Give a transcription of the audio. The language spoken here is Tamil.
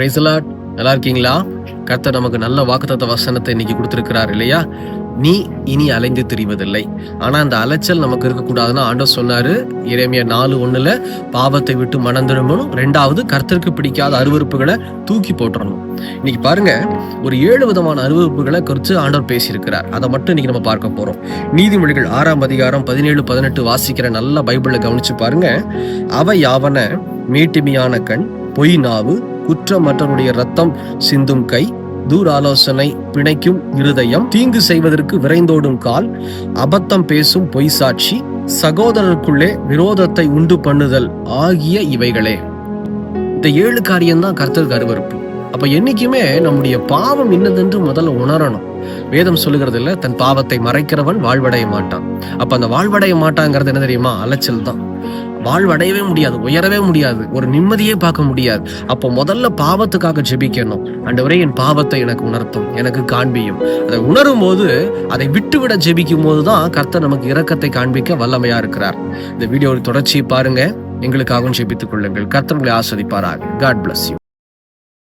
பிரைசலாட் நல்லா இருக்கீங்களா கர்த்தர் நமக்கு நல்ல வாக்குத்தத்த வசனத்தை இன்னைக்கு கொடுத்துருக்கிறார் இல்லையா? நீ இனி அலைந்து திரிவதில்லை. ஆனா அந்த அலைச்சல் நமக்கு இருக்கக்கூடாதுன்னு ஆண்டவர் சொன்னாரு. இறைமைய நாலு ஒண்ணுல பாவத்தை விட்டு மனந்திரும்பணும் ரெண்டாவது கர்த்தருக்கு பிடிக்காத அருவருப்புகளை தூக்கி போட்டுறணும் இன்னைக்கு பாருங்க ஒரு ஏழு விதமான அருவறுப்புகளை குறித்து ஆண்டவர் பேசியிருக்கிறார். அதை மட்டும் இன்னைக்கு நம்ம பார்க்க போறோம். நீதிமொழிகள் ஆறாம் அதிகாரம் பதினேழு பதினெட்டு வாசிக்கிற நல்ல பைபிளை கவனிச்சு பாருங்க. அவை யாவன மேட்டிமையான கண் பொய் நாவு குற்றமற்றவருடைய ரத்தம் சிந்தும் கை தூராலோசனை பிணைக்கும் இருதயம் தீங்கு செய்வதற்கு விரைந்தோடும் கால் அபத்தம் பேசும் பொய் சாட்சி சகோதரருக்குள்ளே விரோதத்தை உண்டு பண்ணுதல் ஆகிய இவைகளே. இந்த ஏழு காரியம்தான் கர்த்தருக்கு அருவருப்பு. அப்ப என்னைக்குமே நம்முடைய பாவம் என்னதென்று முதல்ல உணரணும். வேதம் சொல்லுகிறது இல்ல தன் பாவத்தை மறைக்கிறவன் வாழ்வடைய மாட்டான். அப்ப அந்த வாழ்வடைய மாட்டாங்கிறது என்ன தெரியுமா? அலைச்சல் தான் வாழ்வடையவே முடியாது உயரவே முடியாது ஒரு நிம்மதியே பார்க்க முடியாது. அப்போ முதல்ல பாவத்துக்காக ஜெபிக்கணும். அண்டவரே என் பாவத்தை எனக்கு உணர்த்தும் எனக்கு காண்பியும். அதை உணரும் போது அதை விட்டுவிட ஜெபிக்கும் போது தான் கர்த்தர் நமக்கு இரக்கத்தை காண்பிக்க வல்லமையா இருக்கிறார். இந்த வீடியோ தொடர்ச்சி பாருங்க. எங்களுக்காகவும் ஜெபித்துக் கொள்ளுங்கள். கர்த்தர்களை ஆஸ்வதிப்பாராக. God bless you